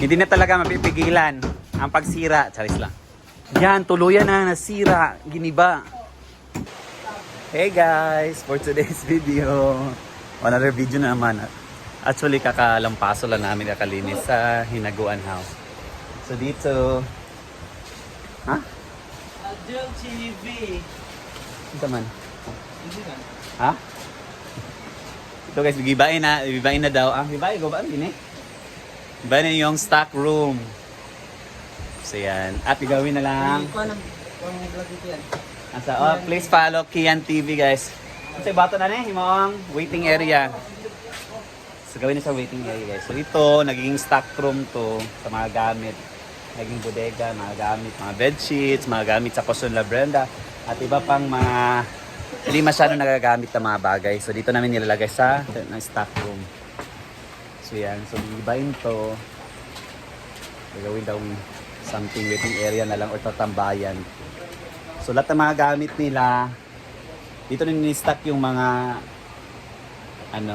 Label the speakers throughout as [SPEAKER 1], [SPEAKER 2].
[SPEAKER 1] Hindi na talaga mapipigilan ang pagsira. Charis lang. Yan, tuluyan na nasira. Giniba. Hey guys, for today's video, another video na naman. Actually, kakalampaso lang namin kakalinis sa Hinaguan House. So dito, ha?
[SPEAKER 2] Adel TV.
[SPEAKER 1] Ito man. Ha? Ito guys, gibain na, gibain na daw. Ah, gibain ko ba? Hindi Gibain na yung stock room. So yan. At gagawin na lang. Asa, oh, please follow Kian TV guys. Kasi bato na na eh, yung waiting area. So gawin na sa waiting area guys. So ito, naging stock room to sa mga gamit. Naging bodega, mga gamit, mga bed sheets, mga gamit sa Coson La Brenda. At iba pang mga hindi masyado nagagamit na mga bagay. So dito namin nilalagay sa na stock room. So yan, so ibahin to. Gagawin daw something waiting area na lang or tatambayan. So lahat ng mga gamit nila, dito na ni-stock yung mga ano,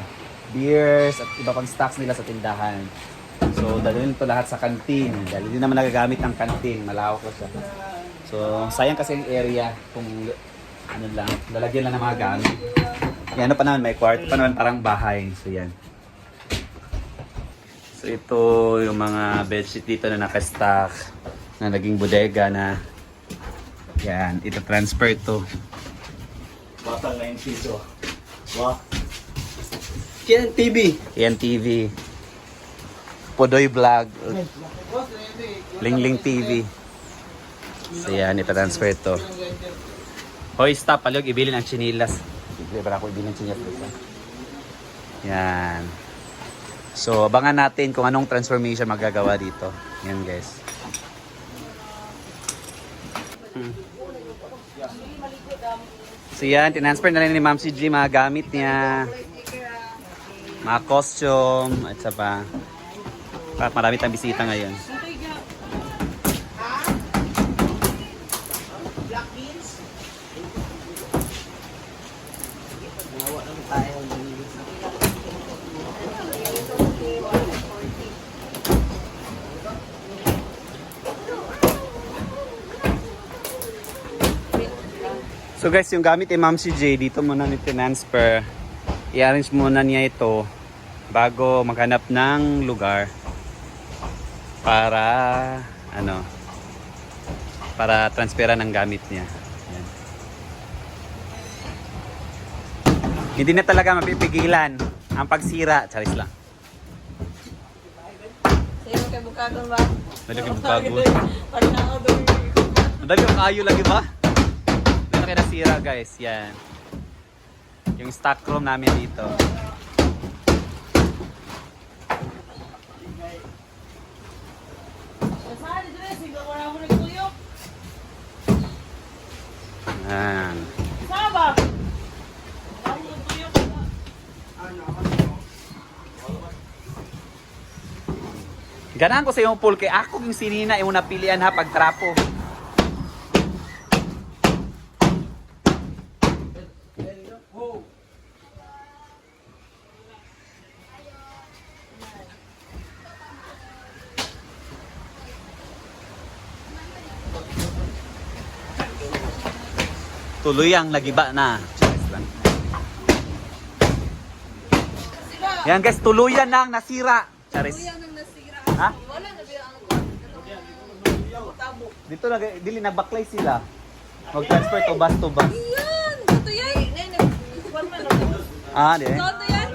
[SPEAKER 1] beers at iba pang stocks nila sa tindahan. So dalhin to lahat sa kantin. Dahil hindi naman nagagamit ng kantin, malawak ko siya. So sayang kasi yung area kung ano lang, lalagyan lang ng mga gamit. Yan, ano pa naman, may kwarto pa naman parang bahay. So yan. So ito yung mga bedsheet dito na nakastock na naging bodega na yan, ito transfer to. Batang 90 so. Wow.
[SPEAKER 2] Kian TV.
[SPEAKER 1] Yan TV. Podoy Vlog. Lingling TV. So yan, ito transfer to. Hoy, stop. Palog, ibilin ang chinilas. Ba ako ibilin ang chinilas? Yan. So, abangan natin kung anong transformation magagawa dito. Yan, guys. Hmm. So yan, tinransfer na rin ni Ma'am si mga gamit niya. Mga costume, at sa pa. At marami tayong bisita ngayon.
[SPEAKER 2] Nawa lang tayo.
[SPEAKER 1] So guys, yung gamit ni Ma'am si J, dito muna ni transfer. I-arrange muna niya ito bago maghanap ng lugar para ano para transferan ng gamit niya. Yan. Hindi na talaga mapipigilan ang pagsira. Charis lang.
[SPEAKER 3] Sino kay Bukagon ba?
[SPEAKER 1] Dali kay Bukagon. Madali yung kayo lagi ba? Dito kayo nasira guys. Yan. Yung stock room namin dito. Yan.
[SPEAKER 3] Nagtuyok.
[SPEAKER 1] Ganahan ko sa iyong pool ako yung sinina yung napilian ha pag Tuloy ang nagiba na. Yan guys, tuluyan na ang nasira. Charis.
[SPEAKER 3] Kuya nang nasira.
[SPEAKER 1] Ha?
[SPEAKER 3] Wala na biya ang tabo.
[SPEAKER 1] Dito na dili nabaklay sila. Mag-transfer to bus to bus.
[SPEAKER 3] Yan! Ito yan! Nay, nag-kuwan man ako.
[SPEAKER 1] Ah, di.
[SPEAKER 3] Ito yan!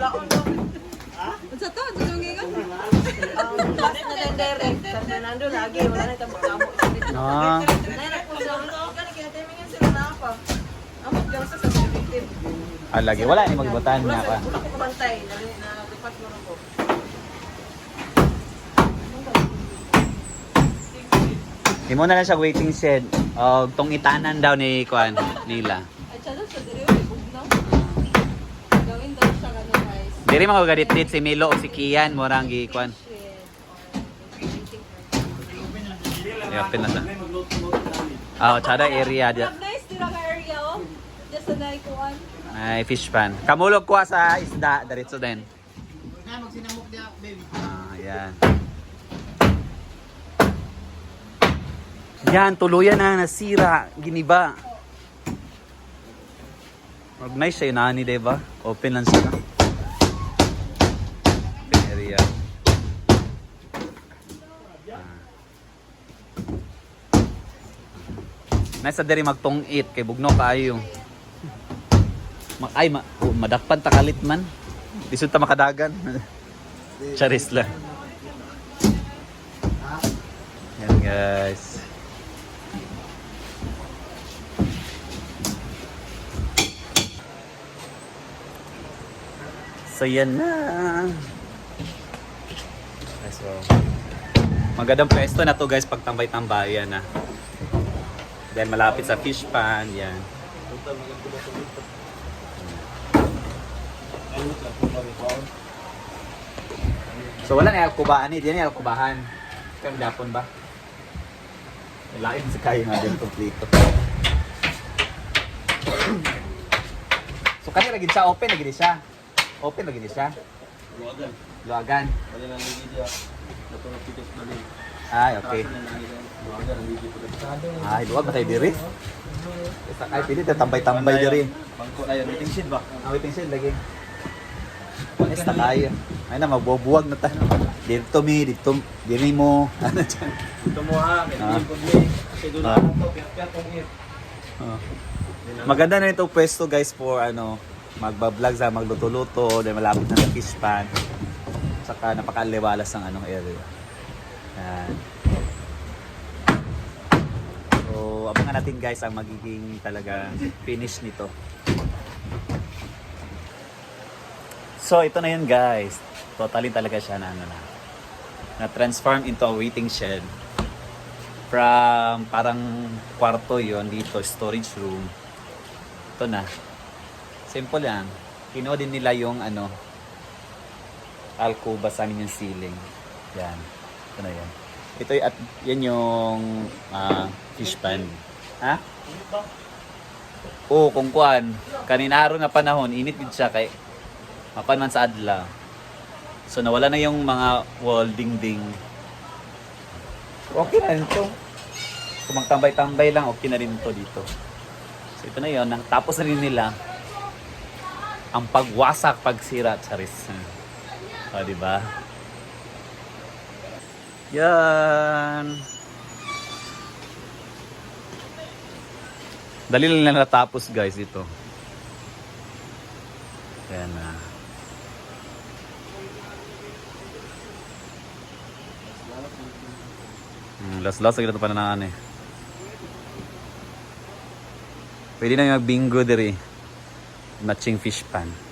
[SPEAKER 3] Unsa to? Ito yung gingan? Bakit na lang direct? Sa Fernando lagi. Wala na magkamo.
[SPEAKER 1] Ah.
[SPEAKER 3] Nay, nagpunsa ko. Kani kinatimingan sila na apa. Amot ka sa victim.
[SPEAKER 1] Ah, lagi wala ni magibutahan
[SPEAKER 3] Wala
[SPEAKER 1] na pa.
[SPEAKER 3] wala ko kabantay. Na-repass mo ko.
[SPEAKER 1] Di mo na lang siya waiting shed. Oh, tong itanan daw ni Kuan nila.
[SPEAKER 3] Ay, siya diri. Bugnaw. Gawin daw siya gano'n guys.
[SPEAKER 1] Diri mga gadit si Milo o si Kian mo rang gi Kuan. Ay, open na sa. Ah, oh, area dia.
[SPEAKER 3] Nice, tira ka area oh. Just sa naikuan.
[SPEAKER 1] Ay, fish pan. Kamulog kuha sa isda, diretso din.
[SPEAKER 2] Kaya magsinamok niya, baby.
[SPEAKER 1] Ah, yan. Yan, tuluyan na nasira, giniba. Mag nice siya nani, diba? Open lang siya. Open area. Nasa diri magtong-it kay bugno kayo. Ay ma oh, madakpan ta kalit man. Disud ta makadagan. Charis lang. Yan guys. So yan na. So magandang pwesto na to guys pag tambay-tambayan na. Then malapit sa fish pan, yan. So wala na alkubaan eh, di na alkubahan. Kang dapon ba? Lain sa kayo nga din kompleto. so kanina lagi siya open lagi siya. Open lagi siya. Luagan.
[SPEAKER 2] Bali lang ang video. Natulog titis na rin.
[SPEAKER 1] Ay, okay. Ay, luwag ba tayo diri? Ay, pili tambay-tambay diri.
[SPEAKER 2] Bangko na yun. Meeting sheet ba?
[SPEAKER 1] Ang waiting shed lagi. Panis na tayo. Ay na, magbubuwag na tayo. Dito mi, dito, diri mo. Ano dyan?
[SPEAKER 2] Ito mo ha.
[SPEAKER 1] Ah.
[SPEAKER 2] tingin ko. Kasi doon
[SPEAKER 1] Ah.
[SPEAKER 2] ako to. Piat-piat kong it.
[SPEAKER 1] Oh. Maganda na ito pwesto guys for ano, magbablog sa magluto-luto, then malapit na sa fish pan. Saka napakaliwalas ng anong area. Yan. So, abangan natin guys ang magiging talaga finish nito. So, ito na yun guys. Totally talaga siya na ano na. Na-transform into a waiting shed. From parang kwarto yon dito, storage room. Ito na. Simple yan. Kinuha din nila yung ano, alcoba sa amin yung ceiling. Yan. Ito na yan. Ito at yan yung ah, fish pan. Ha? Oo, kung kuan. Kaninaro nga panahon, init din siya kay mapan man sa adla. So nawala na yung mga wall ding-ding. Okay na rin to. Kung magtambay-tambay lang, okay na rin to dito. So ito na yon nang tapos na rin nila ang pagwasak, pagsira, charis. O, di ba? Yan. Dali lang na natapos guys ito. Yan na. Hmm, last-last lagi ito pananaan eh. Pwede na yung mag-bingo diri. Matching fish pan.